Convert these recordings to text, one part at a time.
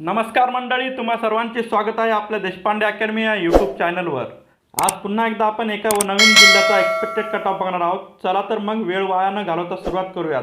नमस्कार मंडळी तुम्हा सर्वांचे स्वागत आहे आपल्या देशपांडे अकॅडमी या यूट्यूब चॅनलवर आज पुन्हा एकदा आपण एका नवीन जिल्ह्याचा एक्सपेक्टेड कट ऑफ बघणार आहोत. चला तर मग वेळ वाया न घालवता सुरुवात करूयात.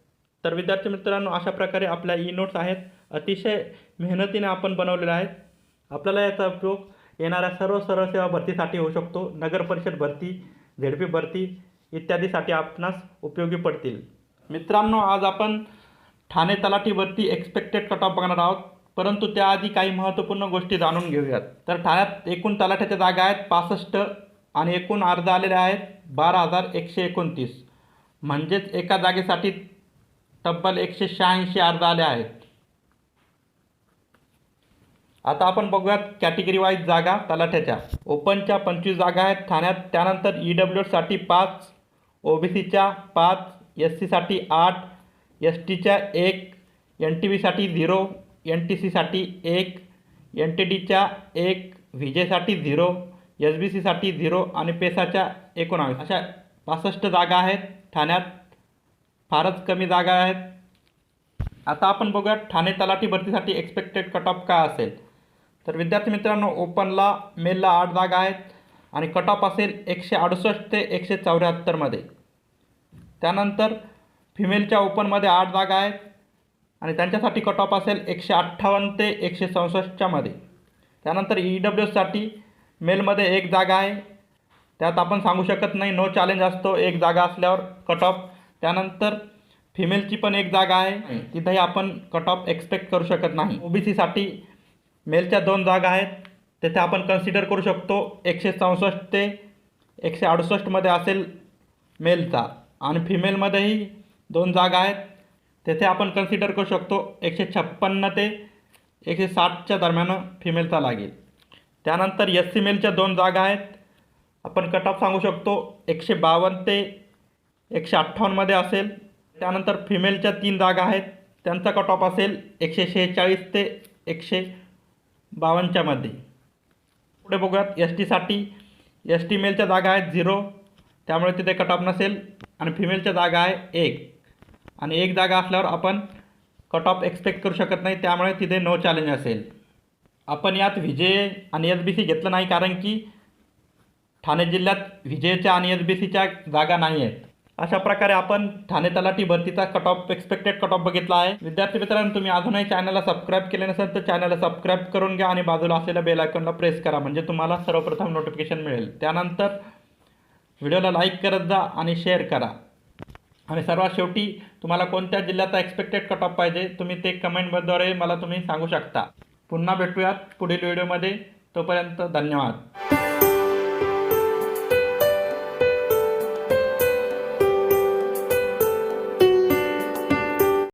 तर विद्यार्थी मित्रांनो अशा प्रकारे आपल्या e ई नोट्स आहेत. अतिशय मेहनतीने आपण बनवलेले आहेत. आपल्याला याचा उपयोग येणाऱ्या सर्व सरळ सेवा भरतीसाठी होऊ शकतो. नगर परिषद भरती झेड पी भरती इत्यादीसाठी आपणास उपयोगी पडतील. मित्रांनो आज आपण ठाणे तलाठी भरती एक्सपेक्टेड कट ऑफ बघणार आहोत. परंतु त्याआधी काही महत्त्वपूर्ण गोष्टी जाणून घेऊयात. तर ठाण्यात एकूण तलाठ्याच्या जागा आहेत पासष्ट आणि एकूण अर्ज आलेले आहेत बारा हजार एकशे एकोणतीस. म्हणजेच एका जागेसाठी तब्बल एकशे शहाऐंशी अर्ज आले आहेत. आता आपण बघूयात कॅटेगरी वाईज जागा तलाठ्याच्या. ओपनच्या पंचवीस जागा आहेत. ठाण्यात त्यानंतर ई डब्ल्यूसाठी पाच ओ बी सीच्या पाच एस सीसाठी आठ एस टीच्या एक एन टी बीसाठी झिरो एन टी सीसाठी एक एन टी डीच्या एक व्हिजेसाठी झिरो एस बी सीसाठी झिरो आणि पेसाच्या एकोणावीस. अशा पासष्ट जागा आहेत ठाण्यात. फारच कमी जागा आहेत. आता आपण बघूया ठाणे तलाठी भरतीसाठी एक्सपेक्टेड कट ऑफ काय असेल. तर विद्यार्थी मित्रांनो ओपनला मेलला आठ जागा आहेत आणि कट ऑफ असेल एकशे अडुसष्ट ते एकशे चौऱ्याहत्तरमध्ये त्यानंतर फिमेलच्या ओपनमध्ये आठ जागा आहेत आणि त्यांच्यासाठी कट ऑफ असेल एकशे अठ्ठावन्न ते एकशे चौसष्टच्यामध्ये त्यानंतर ई डब्ल्यू एससाठी मेलमध्ये एक जागा आहे. त्यात आपण सांगू शकत नाही नो चॅलेंज असतो एक जागा असल्यावर कट ऑफ त्यानंतर फिमेलची पण एक जागा आहे. तिथंही आपण कट ऑफ एक्सपेक्ट करू शकत नाही. ओ बी सीसाठी मेलच्या दोन जागा आहेत. तेथे आपण कन्सिडर करू शकतो एकशे चौसष्ट ते एकशे अडुसष्टमध्ये असेल मेलचा आणि फिमेलमध्येही दोन जागा आहेत. तेथे आपण कन्सिडर करू शकतो एकशे छप्पन्न ते एकशे साठच्या दरम्यान फिमेलचा लागेल. त्यानंतर एस सी मेलच्या दोन जागा आहेत. आपण कट ऑफ सांगू शकतो एकशे बावन्न ते एकशे अठ्ठावन्नमध्ये असेल. त्यानंतर फिमेलच्या तीन जागा आहेत. त्यांचा कट ऑफ असेल एकशे शेहेचाळीस ते एकशे बावन्नच्यामध्ये पुढे बघूयात एस टीसाठी एस टी मेलच्या जागा आहेत झिरो त्यामुळे तिथे कट ऑफ नसेल. आणि फिमेलच्या जागा आहे एक. आणि एक जागा असल्यावर आपण कट ऑफ एक्सपेक्ट करू शकत नाही. त्यामुळे तिथे नो चॅलेंज असेल. आपण यात विजय आणि एस बी सी घेतलं नाही कारण की ठाणे जिल्ह्यात विजयच्या आणि एस बी सीच्या जागा नाही आहेत. अशा प्रकारे आपण ठाणे तलाठी भरतीचा cut off expected cut off बघितला आहे. विद्यार्थी मित्रांनो तुम्ही अजूनही चॅनलला सबस्क्राईब केले नसेल तर चॅनलला सबस्क्राईब करून घ्या आणि बाजूला असलेल्या बेल आयकॉनला प्रेस करा म्हणजे तुम्हाला सर्वप्रथम नोटिफिकेशन मिळेल. त्यानंतर व्हिडिओला लाईक करत जा आणि शेअर करा. आणि सर्वात शेवटी तुम्हाला कोणत्या जिल्ह्याचा एक्सपेक्टेड कट ऑफ पाहिजे तुम्ही ते कमेंटद्वारे मला तुम्ही सांगू शकता. पुन्हा भेटूयात पुढील व्हिडिओमध्ये तोपर्यंत धन्यवाद.